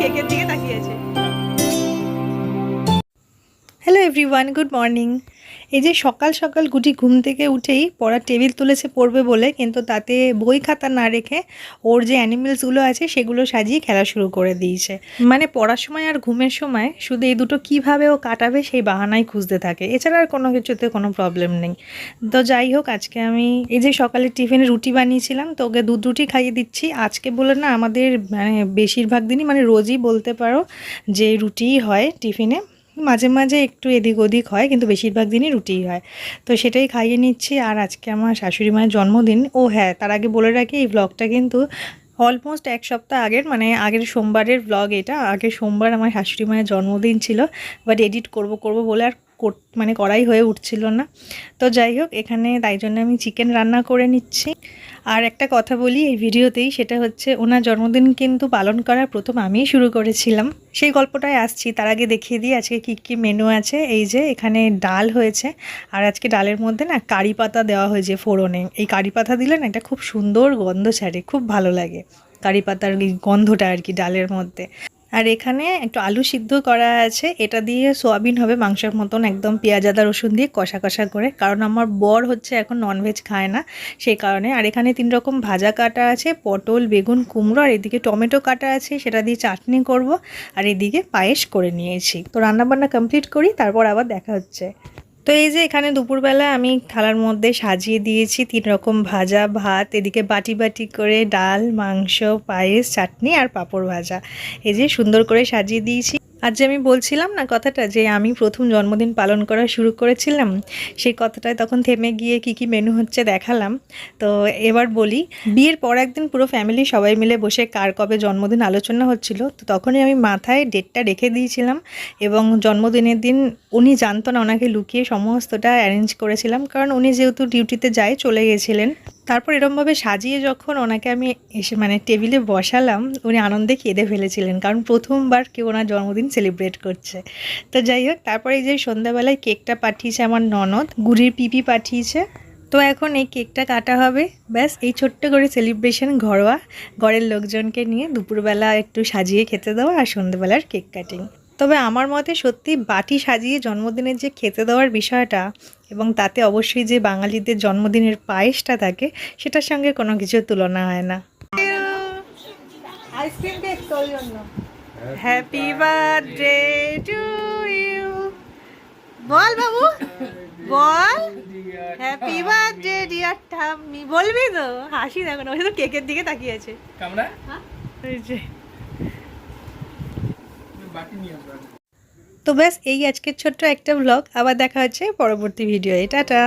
কেকের দিকে hello everyone good morning. এই যে সকাল সকাল গুটি ঘুম থেকে উঠেই পড়ার টেবিল তুলেছে পড়বে বলে, কিন্তু তাতে বই খাতা না রেখে ওর যে অ্যানিমেলসগুলো আছে সেগুলো সাজিয়ে খেলা শুরু করে দিয়েছে। মানে পড়ার সময় আর ঘুমের সময় শুধু এই দুটো কীভাবে ও কাটাবে সেই বাহানাই খুঁজতে থাকে। এছাড়া আর কোনো কিছুতে কোনো প্রবলেম নেই। তো যাই হোক, আজকে আমি এই যে সকালে টিফিনে রুটি বানিয়েছিলাম, তো ওকে দুধ রুটি খাইয়ে দিচ্ছি। আজকে বলে না, আমাদের মানে বেশিরভাগ দিনই মানে রোজই বলতে পারো যে রুটিই হয় টিফিনে। মাঝে মাঝে একটু এদিক ওদিক হয়, কিন্তু বেশিরভাগ দিনই রুটিই হয়। তো সেটাই খাইয়ে নিচ্ছি। আর আজকে আমার শাশুড়ি মায়ের জন্মদিন। ও হ্যাঁ তার আগে বলে রাখি, এই ব্লগটা কিন্তু অলমোস্ট এক সপ্তাহ আগের মানে আগের সোমবারের ব্লগ এটা। আগের সোমবার আমার শাশুড়ি মায়ের জন্মদিন ছিল বাট এডিট করব করব বলে আর মানে করাই হয়ে উঠছিল না। তো যাই হোক, এখানে তাই জন্য আমি চিকেন রান্না করে নিচ্ছি। আর একটা কথা বলি, এই ভিডিওতেই সেটা হচ্ছে, ওনার জন্মদিন কিন্তু পালন করার প্রথম আমিই শুরু করেছিলাম। সেই গল্পটায় আসছি, তার আগে দেখিয়ে দিই, আজকে কী কী মেনু আছে। এই যে, এখানে ডাল হয়েছে, আর আজকে ডালের মধ্যে না কারি পাতা দেওয়া হয়েছে ফোড়নে। এই কারি পাতা দিলে না, এটা খুব সুন্দর গন্ধ ছাড়ে, খুব ভালো লাগে। কারি পাতার গন্ধটা আর কি ডালের মধ্যে। আর এখানে একটু আলু সিদ্ধ করা আছে। এটা দিয়ে সোয়াবিন হবে, মাংসের মতন একদম পেঁয়াজ, আদা, রসুন দিয়ে কষা কষা করে। কারণ আমার বর হচ্ছে এখন ননভেজ খায় না, সেই কারণে। আর এখানে তিন রকম ভাজা কাটা আছে, পটল, বেগুন, কুমড়ো, আর এদিকে টমেটো কাটা আছে, সেটা দিয়ে চাটনি করব। আর এদিকে পায়েস করে নিয়েছি। তো রান্নাবান্না কমপ্লিট করি, তারপর আবার দেখা হচ্ছে। তো এই যে এখানে দুপুরবেলা আমি থালার মধ্যে সাজিয়ে দিয়েছি তিন রকম ভাজা ভাত, এদিকে বাটি বাটি করে ডাল, মাংস, পায়েস, চাটনি আর পাঁপড় ভাজা। এই যে সুন্দর করে সাজিয়ে দিয়েছি। আর যে আমি বলছিলাম না কথাটা যে আমি প্রথম জন্মদিন পালন করা শুরু করেছিলাম, সেই কথাটায় তখন থেমে গিয়ে কি কি মেনু হচ্ছে দেখালাম। তো এবার বলি, বিয়ের পর একদিন পুরো ফ্যামিলি সবাই মিলে বসে কার কবে জন্মদিন আলোচনা হচ্ছিল, তো তখনই আমি মাথায় ডেটটা রেখে দিয়েছিলাম এবং জন্মদিনের দিন উনি জানতো না, ওনাকে লুকিয়ে সমস্তটা অ্যারেঞ্জ করেছিলাম, কারণ উনি যেহেতু ডিউটিতে যায় চলে গেছিলেন। তারপর এরমভাবে সাজিয়ে যখন ওনাকে আমি এসে মানে টেবিলে বসালাম, উনি আনন্দে কেঁদে ফেলেছিলেন। কারণ প্রথমবার কেউ ওনার জন্মদিন সেলিব্রেট করছে। তো যাই হোক, তারপরে এই যে সন্ধ্যাবেলায় কেকটা পাঠিয়েছে আমার ননদ, গুড়ির পিপি পাঠিয়েছে। তো এখন এই কেকটা কাটা হবে। ব্যাস, এই ছোট্ট করে সেলিব্রেশন ঘরোয়া। ঘরের লোকজনকে নিয়ে দুপুরবেলা একটু সাজিয়ে খেতে দেওয়া আর সন্ধ্যেবেলার কেক কাটিং। তবে আমার মতে সত্যি বাটি সাজিয়ে জন্মদিনের যে খেতে দেওয়ার বিষয়টা এবং তাতে অবশ্যই যে বাঙালিদের জন্মদিনের পায়েসটা থাকে সেটার সঙ্গে কোনো কিছুর তুলনা হয় না। আইসক্রিম কেক তোর জন্য। হ্যাপি বার্থডে টু ইউ বল বাবু বল। হ্যাপি বার্থডে ডিয়ার ঠাম্মি। বলবি তো হাসি দেখো না ও শুধু কেকের দিকে তাকিয়ে আছে। কামড়া এই যে। বাটি নিয়ে আসব তো ব্যাস এই আজকের ছোট্ট একটা ব্লগ আবার দেখা হচ্ছে পরবর্তী ভিডিও টাটা!